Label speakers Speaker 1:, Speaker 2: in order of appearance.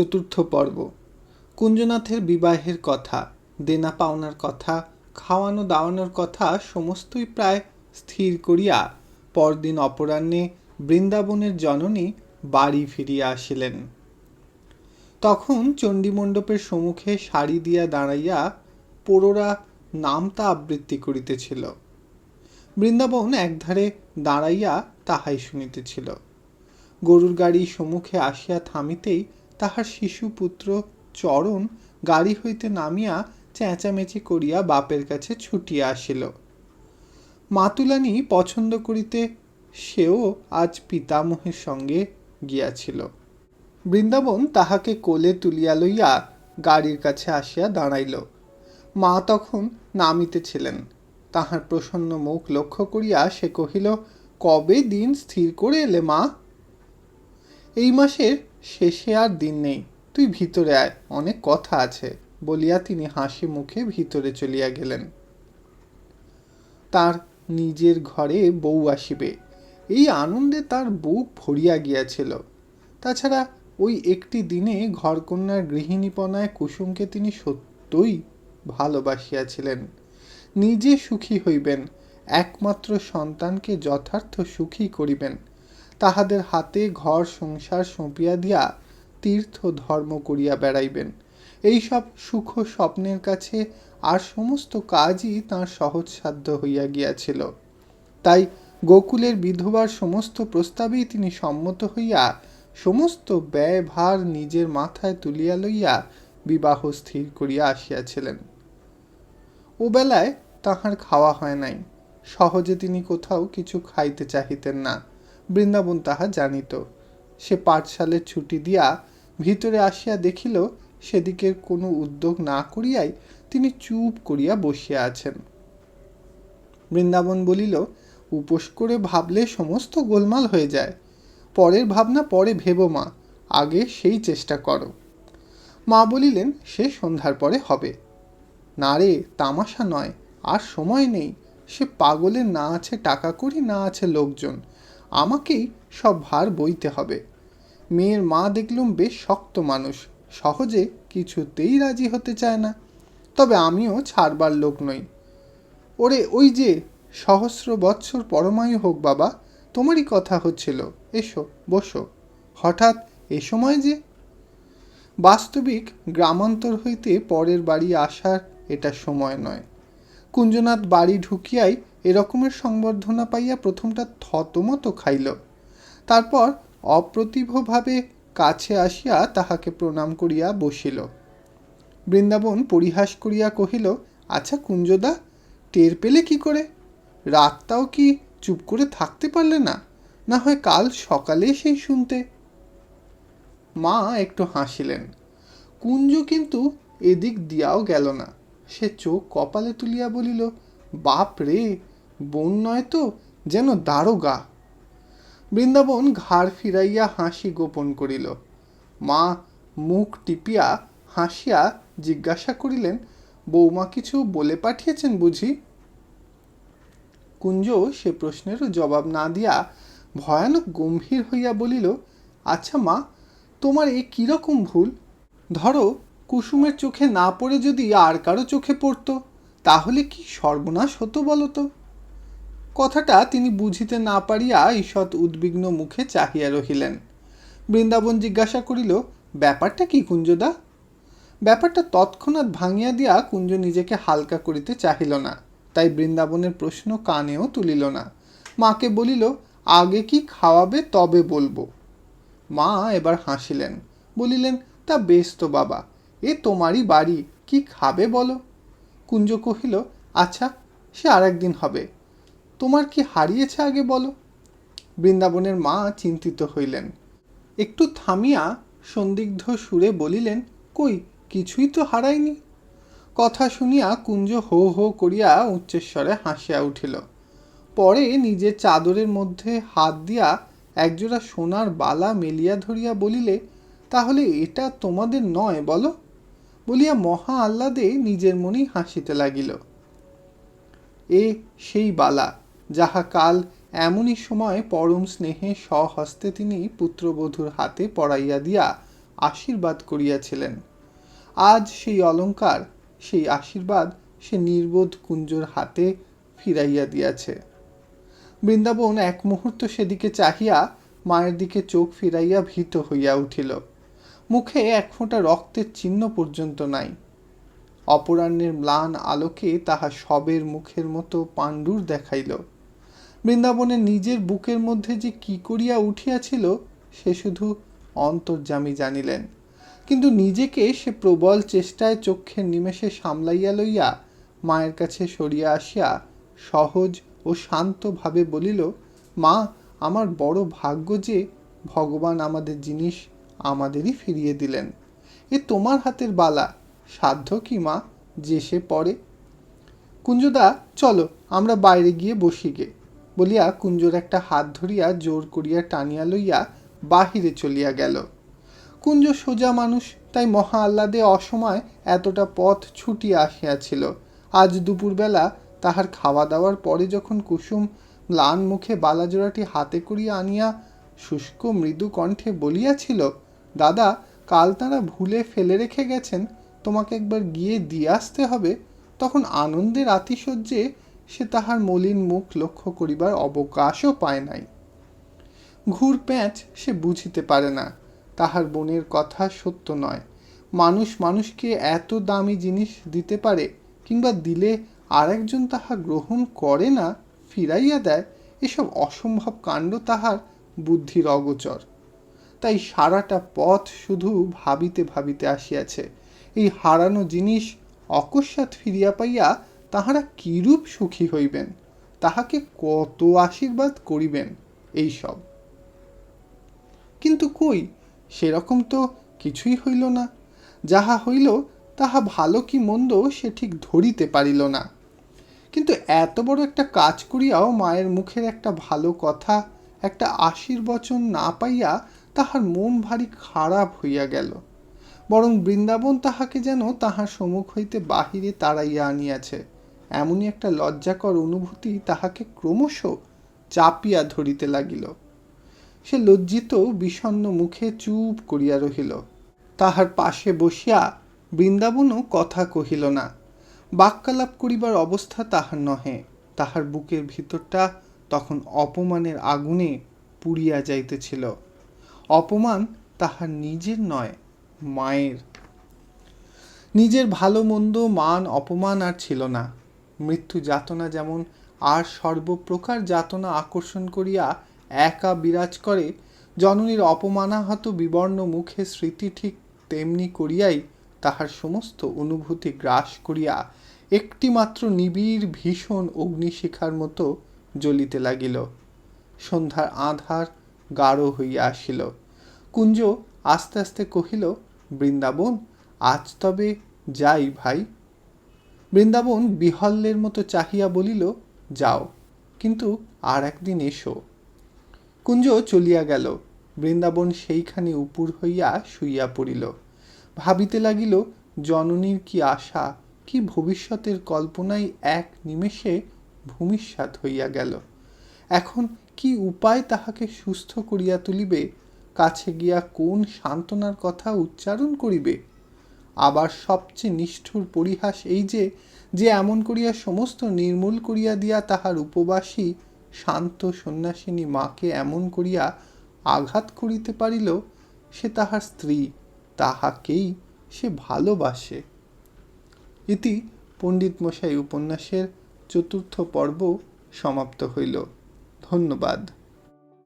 Speaker 1: চতুর্থ পর্ব। কুঞ্জনাথের বিবাহের কথা, দেনা পাওনার কথা, খাওয়ানো দাওয়ানোর কথা সমস্তই প্রায় স্থির করিয়া পরদিন অপরাহ্নে বৃন্দাবনের জননী বাড়ি ফিরিয়া আসিলেন। তখন চণ্ডীমণ্ডপের সম্মুখে শাড়ি দিয়া দাঁড়াইয়া পোড়োরা নামতা আবৃত্তি করিতেছিল। বৃন্দাবন একধারে দাঁড়াইয়া তাহাই শুনিতেছিল। গরুর গাড়ি সম্মুখে আসিয়া থামিতেই তাহার শিশুপুত্র চরণ গাড়ি হইতে নামিয়া চেঁচামেচি করিয়া বাপের কাছে ছুটিয়া আসিল। মাতুলানি পছন্দ করিতে সেও আজ পিতামহের সঙ্গে গিয়াছিল। বৃন্দাবন তাহাকে কোলে তুলিয়া লইয়া গাড়ির কাছে আসিয়া দাঁড়াইল। মা তখন নামিতেছিলেন। তাহার প্রসন্ন মুখ লক্ষ্য করিয়া সে কহিল, কবে দিন স্থির করে এলে মা? এই মাসের শেষে আর দিন নেই। তুই ভিতরে আয়, অনেক কথা আছে, বলিয়া তিনি হাসি মুখে ভিতরে চলিয়া গেলেন। তার নিজের ঘরে বউ আসিবে। এই আনন্দে তার বুক ভরিয়া গিয়াছিল। তাছাড়া ওই একটি দিনে ঘরকন্যার গৃহিণীপনায় কুসুমকে তিনি সত্যই ভালোবাসিয়াছিলেন। নিজে সুখী হইবেন, একমাত্র সন্তানকে যথার্থ সুখী করিবেন। তাহাদের হাতে ঘর, সংসার সঁপিয়া দিয়া তীর্থ ধর্ম করিয়া বেড়াইবেন। এইসব সুখ স্বপ্নের কাছে আর সমস্ত কাজই তাঁর সহজসাধ্য হইয়া গিয়াছিল। তাই গোকুলের বিধবার সমস্ত প্রস্তাবেই তিনি সম্মত হইয়া সমস্ত ব্যয়ভার নিজের মাথায় তুলিয়া লইয়া বিবাহ স্থির করিয়া আসিয়াছিলেন। ও বেলায় তাহার খাওয়া হয় নাই। সহজে তিনি কোথাও কিছু খাইতে চাহিতেন না। বৃন্দাবন তাহা জানিত। সে পাঠশালের ছুটি দিয়া ভিতরে আসিয়া দেখিল সেদিকে কোনো উদ্যোগ না করিয়াই তিনি চুপ করিয়া বসিয়া আছেন। বৃন্দাবন বলিল, উপোস করে ভাবলে সমস্ত গোলমাল হয়ে যায়। পরের ভাবনা পরে ভেবো মা, আগে সেই চেষ্টা করো। মা বলিলেন, সে সন্ধ্যার পরে হবে। না রে, তামাশা নয়, আর সময় নেই। সে পাগলের না আছে, টাকা করি না আছে লোকজন। আমাকেই সব ভার বইতে হবে। মেয়ের মা দেখলুম বেশ শক্ত মানুষ, সহজে কিছুতেই রাজি হতে চায় না। তবে আমিও ছাড়বার লোক নই। ওরে, ওই যে সহস্র বৎসর পরমায়ু হোক বাবা, তোমারই কথা হচ্ছিল। এসো, বসো। হঠাৎ এ সময় যে? বাস্তবিক গ্রামান্তর হইতে পরের বাড়ি আসার এটা সময় নয়। কুঞ্জনাথ বাড়ি ঢুকিয়াই এরকমের সংবর্ধনা পাইয়া প্রথমটা থতমত খাইল। তারপর অপ্রতিভভাবে কাছে আসিয়া তাহাকে প্রণাম করিয়া বসিল। বৃন্দাবন পরিহাস করিয়া কহিল আচ্ছা কুঞ্জদা, টের পেলে কি করে? রাতটাও কি চুপ করে থাকতে পারলে না? না হয় কাল সকালে সেই শুনতে। মা একটু হাসিলেন। কুঞ্জ কিন্তু এদিক দিয়াও গেল না। সে চোখ কপালে তুলিয়া বলিল, বাপ রে, বোন নয় তো, যেন দারোগা। বৃন্দাবন ঘাড় ফিরাইয়া হাসি গোপন করিল। মা মুখ টিপিয়া হাসিয়া জিজ্ঞাসা করিলেন, বৌমা কিছু বলে পাঠিয়েছেন বুঝি? কুঞ্জ সে প্রশ্নেরও জবাব না দিয়া ভয়ানক গম্ভীর হইয়া বলিল আচ্ছা মা, তোমার এ কীরকম ভুল? ধরো কুসুমের চোখে না পড়ে যদি আর কারও চোখে পড়ত, তাহলে কি সর্বনাশ হতো বলো তো কথাটা তিনি বুঝিতে না পারিয়া ঈষৎ উদ্বিগ্ন মুখে চাহিয়া রহিলেন। বৃন্দাবন জিজ্ঞাসা করিল, ব্যাপারটা কি কুঞ্জদা? ব্যাপারটা তৎক্ষণাৎ ভাঙিয়া দিয়া কুঞ্জ নিজেকে হালকা করিতে চাহিল না, তাই বৃন্দাবনের প্রশ্ন কানেও তুলিল না। মাকে বলিল, আগে কি খাওয়াবে তবে বলব। মা এবার হাসিলেন, বলিলেন, তা বেশ তো বাবা এ তোমারই বাড়ি, কি খাবে বলো? কুঞ্জ কহিল আচ্ছা সে আর একদিন হবে। তোমার কি হারিয়েছে আগে বলো? বৃন্দাবনের মা চিন্তিত হইলেন। একটু থামিয়া সন্দিগ্ধ সুরে বলিলেন, কই, কিছুই তো হারায়নি? কথা শুনিয়া কুঞ্জ হো হো করিয়া উচ্চেশ্বরে হাসিয়া উঠিল। পরে নিজের চাদরের মধ্যে হাত দিয়া একজোড়া সোনার বালা মেলিয়া ধরিয়া বলিলে, তাহলে এটা তোমাদের নয় বলো? বলিয়া মহা আহ্লাদে নিজের মনেই হাসিতে লাগিল। এ সেই বালা, যাহা কাল এমনই সময় পরম স্নেহে স্বহস্তে তিনি পুত্রবধূর হাতে পড়াইয়া দিয়া আশীর্বাদ করিয়াছিলেন। আজ সেই অলঙ্কার, সেই আশীর্বাদ সে নির্বোধ কুঞ্জর হাতে ফিরাইয়া দিয়াছে। বৃন্দাবন এক মুহূর্ত সেদিকে চাহিয়া মায়ের দিকে চোখ ফিরাইয়া ভীত হইয়া উঠিল। মুখে এক ফোঁটা রক্তের চিহ্ন পর্যন্ত নাই। অপরাহ্নের ম্লান আলোকে তাহা সবের মুখের মতো পাণ্ডুর দেখাইল। বৃন্দাবনে নিজের বুকের মধ্যে যে কি করিয়া উঠিয়াছিল, সে শুধু অন্তর্যামী জানিলেন। কিন্তু নিজেকে সে প্রবল চেষ্টায় চক্ষের নিমেষে সামলাইয়া লইয়া মায়ের কাছে সরিয়া আসিয়া সহজ ও শান্তভাবে বলিল, মা, আমার বড় ভাগ্য যে ভগবান আমাদের জিনিস আমাদেরই ফিরিয়ে দিলেন। এ তোমার হাতের বালা, সাধ্য কি মা, যে সে পড়ে? কুঞ্জদা, চলো, আমরা বাইরে গিয়ে বসি গে। বলিয়া কুঞ্জর একটা হাত ধরিয়া জোর করিয়া টানিয়া লইয়া বাহিরে চলিয়া গেল। কুঞ্জ সোজা মানুষ, তাই মহা আহ্লাদে অসময় এতটা পথ ছুটিয়া আসিয়াছিল। আজ দুপুরবেলা তাহার খাওয়া দাওয়ার পরে যখন কুসুম ম্লান মুখে বালাজোড়াটি হাতে করিয়া আনিয়া শুষ্ক মৃদু কণ্ঠে বলিয়াছিল দাদা, কাল তাঁরা ভুলে ফেলে রেখে গেছেন, তোমাকে একবার গিয়ে দিয়ে আসতে হবে। তখন আনন্দের আতিশয্যে সে তাহার মলিন মুখ লক্ষ্য করিবার অবকাশও পায় নাই। ঘুর প্যাঁচ সে বুঝিতে পারে না, তাহার বোনের কথা সত্য নয়। মানুষ মানুষকে এত দামি জিনিস দিতে পারে কিংবা দিলে আরেকজন তাহা গ্রহণ করে না, ফিরাইয়া দেয়, এসব অসম্ভব কাণ্ড তাহার বুদ্ধির অগোচর। তাই সারাটা পথ শুধু ভাবিতে ভাবিতে আসিয়াছে। এই হারানো জিনিস অকস্মাৎ ফিরিয়া পাইয়া তাহারা কিরূপ সুখী হইবেন? তাহাকে কত আশীর্বাদ করিবেন এইসব কিন্তু কই, সেরকম তো কিছুই হইল না। যাহা হইল, তাহা ভালো কি মন্দ সে ঠিক ধরিতে পারিল না। কিন্তু এত বড় একটা কাজ করিয়াও মায়ের মুখের একটা ভালো কথা, একটা আশীর্বচন না পাইয়া তাহার মন ভারী খারাপ হইয়া গেল। বরং বৃন্দাবন তাহাকে যেন তাহার সম্মুখ হইতে বাহিরে তাড়াইয়া আনিয়াছে। এমনই একটা লজ্জাকর অনুভূতি তাহাকে ক্রমশ চাপিয়া ধরিতে লাগিল। সে লজ্জিত বিষণ্ন মুখে চুপ করিয়া রহিল। তাহার পাশে বসিয়া বৃন্দাবনও কথা কহিল না। বাক্যালাপ করিবার অবস্থা তাহার নহে। তাহার বুকের ভিতরটা তখন অপমানের আগুনে পুড়িয়া যাইতেছিল। অপমান তাহার নিজের নয়, মায়ের। নিজের ভালো, মন্দ, মান, অপমান আর ছিল না। মৃত্যু যাতনা যেমন, আর সর্বপ্রকার যাতনা আকর্ষণ করিয়া একা বিরাজ করে, জননীর অপমানাহত বিবর্ণ মুখে স্মৃতি ঠিক তেমনি করিয়াই তাহার সমস্ত অনুভূতি গ্রাস করিয়া একটিমাত্র নিবিড়, ভীষণ অগ্নিশিখার মতো জ্বলিতে লাগিল। সন্ধ্যার আধার গাঢ় হইয়া আসিল। কুঞ্জ আস্তে আস্তে কহিল, বৃন্দাবন, আজ তবে যাই ভাই। বৃন্দাবন বিহল্যের মতো চাহিয়া বলিল, যাও, কিন্তু আর একদিন এসো। কুঞ্জ চলিয়া গেল। বৃন্দাবন সেইখানে উপুর হইয়া শুইয়া পড়িল। ভাবিতে লাগিল, জননীর কি আশা, কি ভবিষ্যতের কল্পনাই এক নিমেষে ভূমিষ্যাত হইয়া গেল। এখন কি উপায় তাহাকে সুস্থ করিয়া তুলিবে কাছে গিয়া কোন সান্ত্বনার কথা উচ্চারণ করিবে? আবার সবচেয়ে নিষ্ঠুর পরিহাস এই যে যে এমন করিয়া সমস্ত নির্মূল করিয়া দিয়া তাহার উপবাসী শান্ত সন্ন্যাসিনী মাকে এমন করিয়া আঘাত করিতে পারিল, সে তাহার স্ত্রী, তাহাকেই সে ভালোবাসে। ইতি পণ্ডিত মশাই উপন্যাসের চতুর্থ পর্ব সমাপ্ত হইল। ধন্যবাদ।